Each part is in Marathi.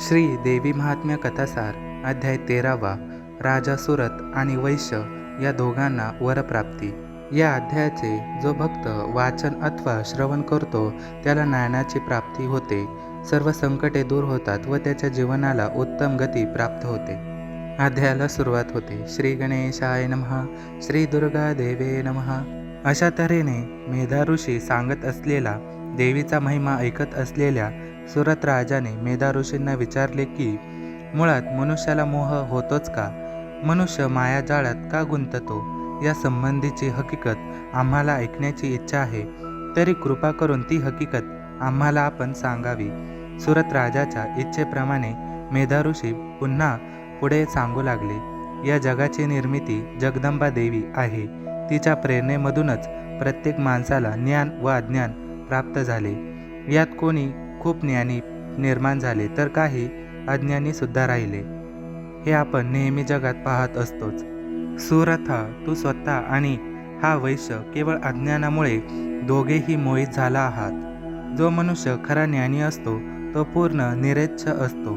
श्री देवी महात्म्य कथासार अध्याय तेरावा राजा सुरत आणि वैश्य या दोघांना वरप्राप्ती. या अध्यायाचे जो भक्त वाचन अथवा श्रवण करतो त्याला ज्ञानाची प्राप्ती होते. सर्व संकटे दूर होतात व त्याच्या जीवनाला उत्तम गती प्राप्त होते. अध्यायाला सुरुवात होते. श्री गणेशाय नमहा श्री दुर्गा देवे नमहा अशा तऱ्हेने मेधा ऋषी सांगत असलेला देवीचा महिमा ऐकत असलेल्या सुरत राजाने मेधा ऋषींना विचारले की मुळात मनुष्याला मोह होतोच का? मनुष्य मायाजाळात का गुंततो? या संबंधीची हकीकत आम्हाला ऐकण्याची इच्छा आहे. तरी कृपा करून ती हकीकत आम्हाला आपण सांगावी. सुरत राजाच्या इच्छेप्रमाणे मेधा ऋषी पुन्हा पुढे सांगू लागले या जगाची निर्मिती जगदंबा देवी आहे. तिच्या प्रेरणेमधूनच प्रत्येक माणसाला ज्ञान व अज्ञान प्राप्त झाले. यात कोणी खूप ज्ञानी निर्माण झाले तर काही अज्ञानी सुद्धा राहिले. हे आपण नेहमी जगात पाहत असतोच. सुरथा तू स्वतः आणि हा वैश्य केवळ अज्ञानामुळे दोघेही मोहित झाला आहात. जो मनुष्य खरा ज्ञानी असतो तो पूर्ण निरेच्छ असतो.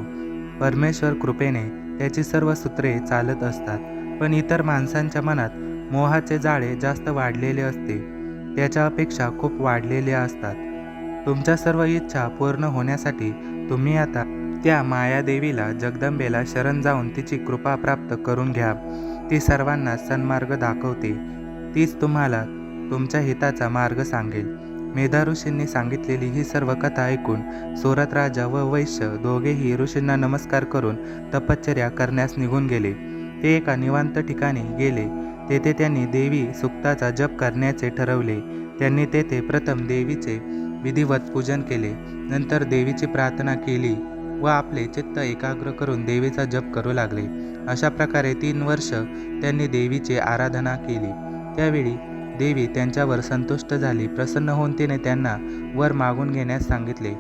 परमेश्वर कृपेने त्याची सर्व सूत्रे चालत असतात पण इतर माणसांच्या मनात मोहाचे जाळे जास्त वाढलेले असते. त्याच्या अपेक्षा खूप वाढलेल्या असतात. तुमच्या सर्व इच्छा पूर्ण होण्यासाठी तुम्ही आता त्या मायादेवीला जगदंबेला शरण जाऊन तिची कृपा प्राप्त करून घ्या. ती सर्वांना सन्मार्ग दाखवते. तीच तुम्हाला तुमच्या हिताचा मार्ग सांगेल. मेधा ऋषींनी सांगितलेली ही सर्व कथा ऐकून सोरत राजा व वैश्य दोघेही ऋषींना नमस्कार करून तपश्चर्या करण्यास निघून गेले. ते एका निवांत ठिकाणी गेले. तेथे त्यांनी देवी सुक्ताचा जप करण्याचे ठरवले. त्यांनी तेथे प्रथम देवीचे विधिवत पूजन केले. नंतर देवीची प्रार्थना केली व आपले चित्त एकाग्र करून देवीचा जप करू लागले. अशा प्रकारे तीन वर्ष त्यांनी देवीची आराधना केली. त्यावेळी देवी त्यांच्यावर संतुष्ट झाली. प्रसन्न होऊन तिने त्यांना वर मागून घेण्यास सांगितले.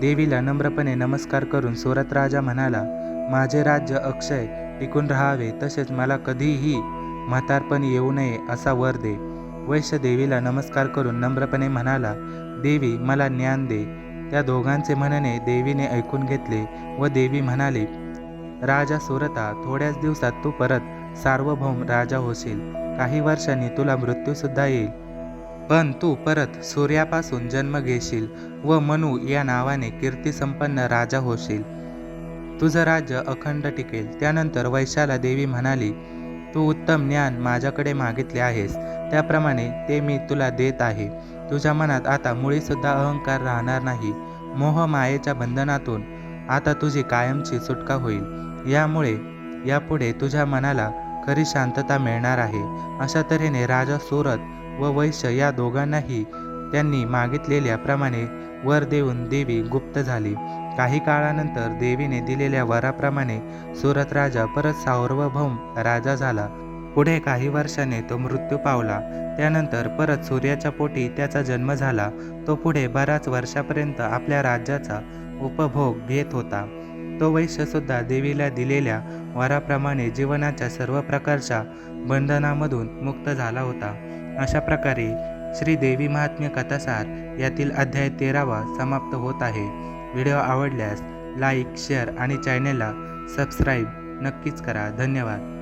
देवीला नम्रपणे नमस्कार करून सुरत राजा म्हणाला माझे राज्य अक्षय टिकून राहावे तसेच मला कधीही म्हातारपण येऊ नये असा वर दे. वैश्य देवीला नमस्कार करून नम्रपणे म्हणाला देवी मला ज्ञान दे. त्या दोघांचे म्हणणे देवीने ऐकून घेतले व देवी म्हणाली राजा सुरता थोड्याच दिवसात तू परत सार्वभौम राजा होशील. काही वर्षांनी तुला मृत्यूसुद्धा येईल. पण तू परत सूर्यापासून जन्म घेशील व मनू या नावाने कीर्तिसंपन्न राजा होशील. तुझं राज्य अखंड टिकेल. त्यानंतर वैशाला देवी म्हणाली तू उत्तम ज्ञान माझ्याकडे मागितले आहेस. त्याप्रमाणे ते मी तुला देत आहे. तुझ्या मनात आता मुळीसुद्धा अहंकार राहणार नाही. मोह मायेच्या बंधनातून आता तुझी कायमची सुटका होईल. यामुळे यापुढे तुझ्या मनाला खरी शांतता मिळणार आहे. अशा तऱ्हेने राजा सुरत व वैश्य या दोघांनाही त्यांनी मागितलेल्याप्रमाणे वर देऊन देवी गुप्त झाली. काही काळानंतर देवीने दिलेल्या वराप्रमाणे सुरत राजा परत सार्वभौम राजा झाला. पुढे काही वर्षाने तो मृत्यू पावला. त्यानंतर परत सूर्याच्या पोटी त्याचा जन्म झाला. तो पुढे बऱ्याच वर्षापर्यंत आपल्या राज्याचा उपभोग घेत होता. तो वैश्यसुद्धा देवीला दिलेल्या वराप्रमाणे जीवनाच्या सर्व प्रकारच्या बंधनामधून मुक्त झाला होता. अशा प्रकारे श्री देवी महात्म्य कथासार यातील अध्याय तेरावा समाप्त होत आहे. व्हिडिओ आवडल्यास लाईक शेअर आणि चॅनेलला सबस्क्राईब नक्कीच करा. धन्यवाद.